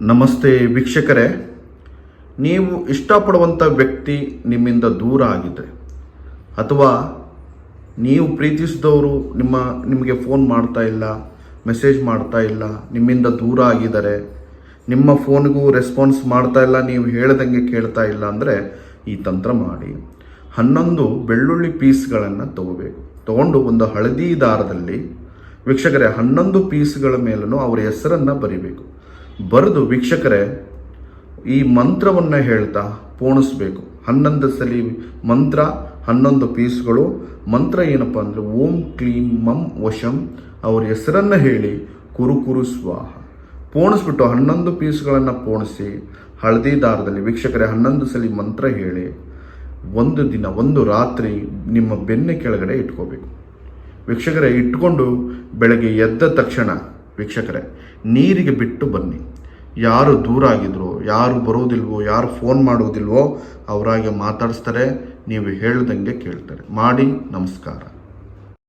ನಮಸ್ತೆ ವೀಕ್ಷಕರೇ. ನೀವು ಇಷ್ಟಪಡುವಂಥ ವ್ಯಕ್ತಿ ನಿಮ್ಮಿಂದ ದೂರ ಆಗಿದ್ದರೆ ಅಥವಾ ನೀವು ಪ್ರೀತಿಸಿದವರು ನಿಮ್ಮ, ನಿಮಗೆ ಫೋನ್ ಮಾಡ್ತಾ ಇಲ್ಲ ಮೆಸೇಜ್ ಮಾಡ್ತಾ ಇಲ್ಲ, ನಿಮ್ಮಿಂದ ದೂರ ಆಗಿದ್ದಾರೆ, ನಿಮ್ಮ ಫೋನ್ಗೂ ರೆಸ್ಪಾನ್ಸ್ ಮಾಡ್ತಾ ಇಲ್ಲ, ನೀವು ಹೇಳ್ದಂಗೆ ಕೇಳ್ತಾ ಇಲ್ಲ ಅಂದರೆ ಈ ತಂತ್ರ ಮಾಡಿ. ಹನ್ನೊಂದು ಬೆಳ್ಳುಳ್ಳಿ ಪೀಸ್ಗಳನ್ನು ತಗೋಬೇಕು. ತಗೊಂಡು ಒಂದು ಹಳದಿ ದಾರದಲ್ಲಿ, ವೀಕ್ಷಕರೇ, ಹನ್ನೊಂದು ಪೀಸ್ಗಳ ಮೇಲೂ ಅವರ ಹೆಸರನ್ನು ಬರಿಬೇಕು. ಬರೆದು ವೀಕ್ಷಕರೇ, ಈ ಮಂತ್ರವನ್ನು ಹೇಳ್ತಾ ಪೋಣಿಸ್ಬೇಕು. ಹನ್ನೊಂದು ಸಲಿ ಮಂತ್ರ, ಹನ್ನೊಂದು ಪೀಸ್ಗಳು. ಮಂತ್ರ ಏನಪ್ಪ ಅಂದರೆ, ಓಂ ಕ್ಲೀಂ ಮಂ ವಶಂ ಅವ್ರ ಹೆಸರನ್ನು ಹೇಳಿ ಕುರುಕುರು ಕುರು ಸ್ವಾಹ. ಪೋಣಿಸ್ಬಿಟ್ಟು ಹನ್ನೊಂದು ಪೀಸ್ಗಳನ್ನು ಪೋಣಿಸಿ ಹಳದಿ ದಾರದಲ್ಲಿ ವೀಕ್ಷಕರೇ, ಹನ್ನೊಂದು ಸಲಿ ಮಂತ್ರ ಹೇಳಿ ಒಂದು ದಿನ, ಒಂದು ರಾತ್ರಿ ನಿಮ್ಮ ಬೆನ್ನ ಕೆಳಗಡೆ ಇಟ್ಕೋಬೇಕು. ವೀಕ್ಷಕರೇ, ಇಟ್ಕೊಂಡು ಬೆಳಗ್ಗೆ ಎದ್ದ ತಕ್ಷಣ ವೀಕ್ಷಕರೇ, ನೀರಿಗೆ ಬಿಟ್ಟು ಬನ್ನಿ. ಯಾರು ದೂರ ಆಗಿದ್ರು, ಯಾರು ಬರೋದಿಲ್ವೋ, ಯಾರು ಫೋನ್ ಮಾಡೋದಿಲ್ವೋ, ಅವರಾಗೆ ಮಾತಾಡಿಸ್ತಾರೆ, ನೀವು ಹೇಳ್ದಂಗೆ ಕೇಳ್ತಾರೆ. ಮಾಡಿ ನಮಸ್ಕಾರ.